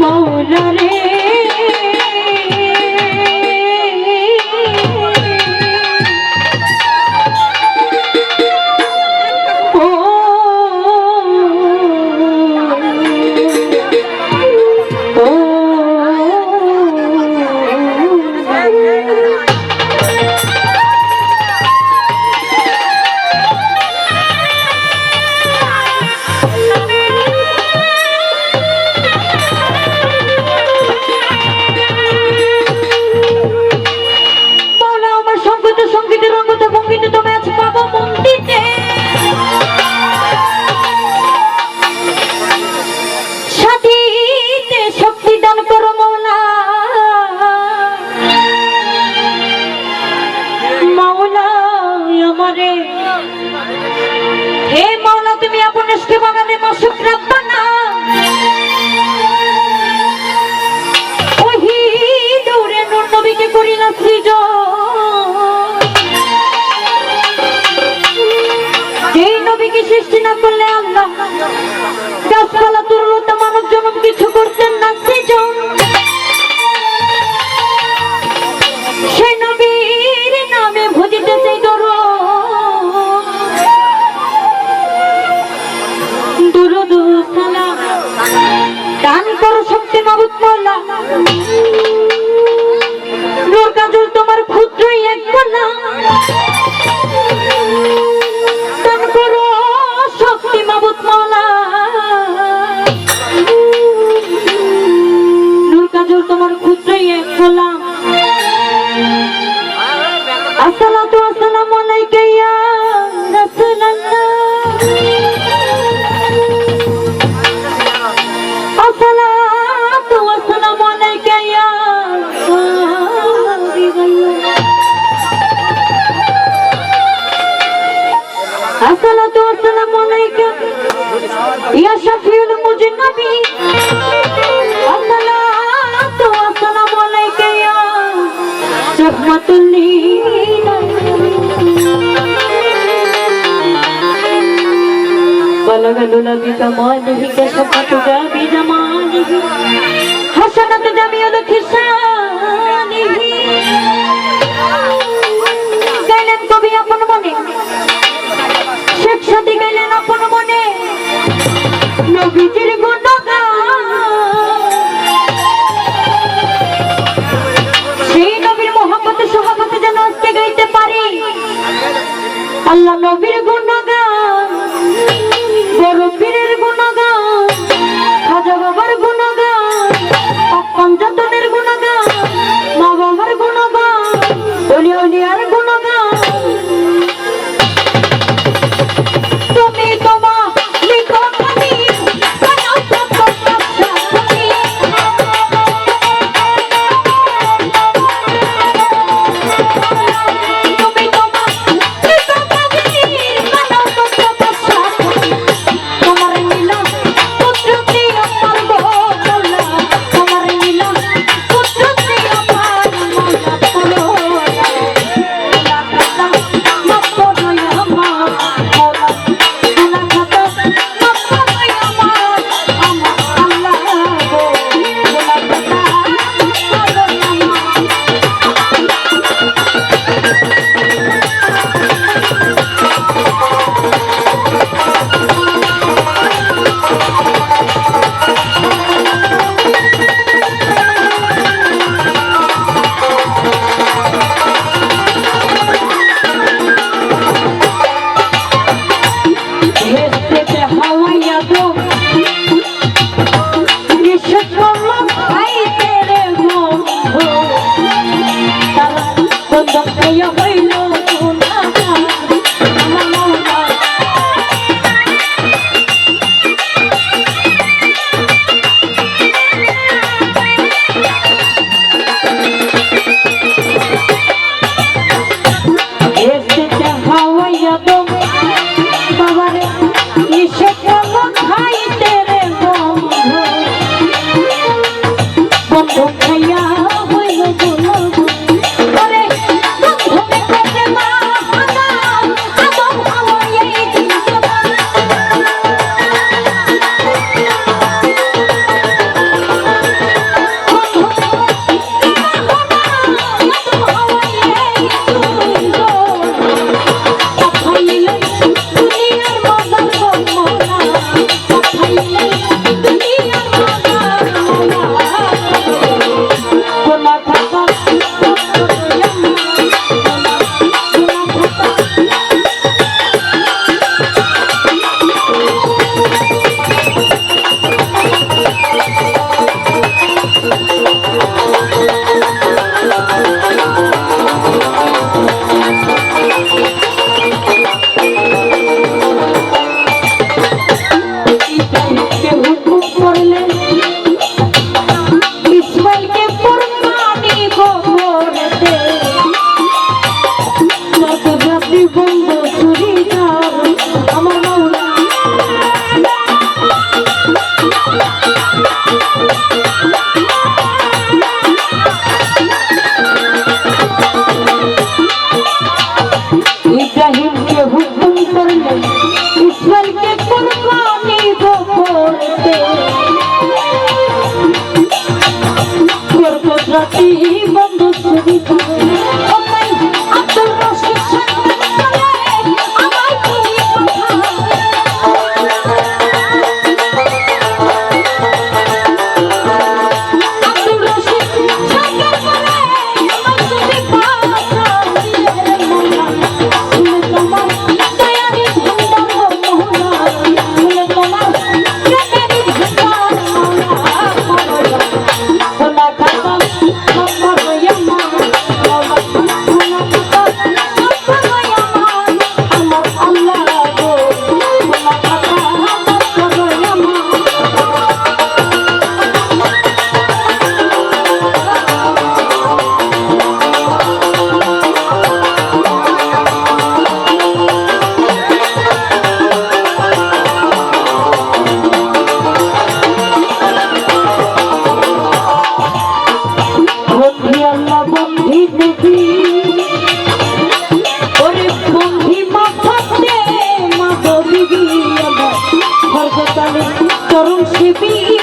ও হে মাওলা, তুমি আপন ইশকে বাগানে মাসুক রাব্বানা। ওহি দৌড়ে নূর নবীকে করি না সৃজন। যেই নবীকে সৃষ্টি না করলে আল্লাহ, গাছপালা, তরুলতা মানব জনম কিছু করতেন না। করো শক্তি মাবুত মোল্লা নূর কাজল তোমার ক্ষুদ্রই এক কলা ইয়া শফিউল মুজনবি, আসসালাতু আসসালামু আলাইকা ইয়া রহমাতুল লিল বলগলু নবী কামালিহি কা শফাতু জাবি জামালিহি। হাসানাত জামিউল খিসাল আল্লাহ নবীর গুণগান করবো be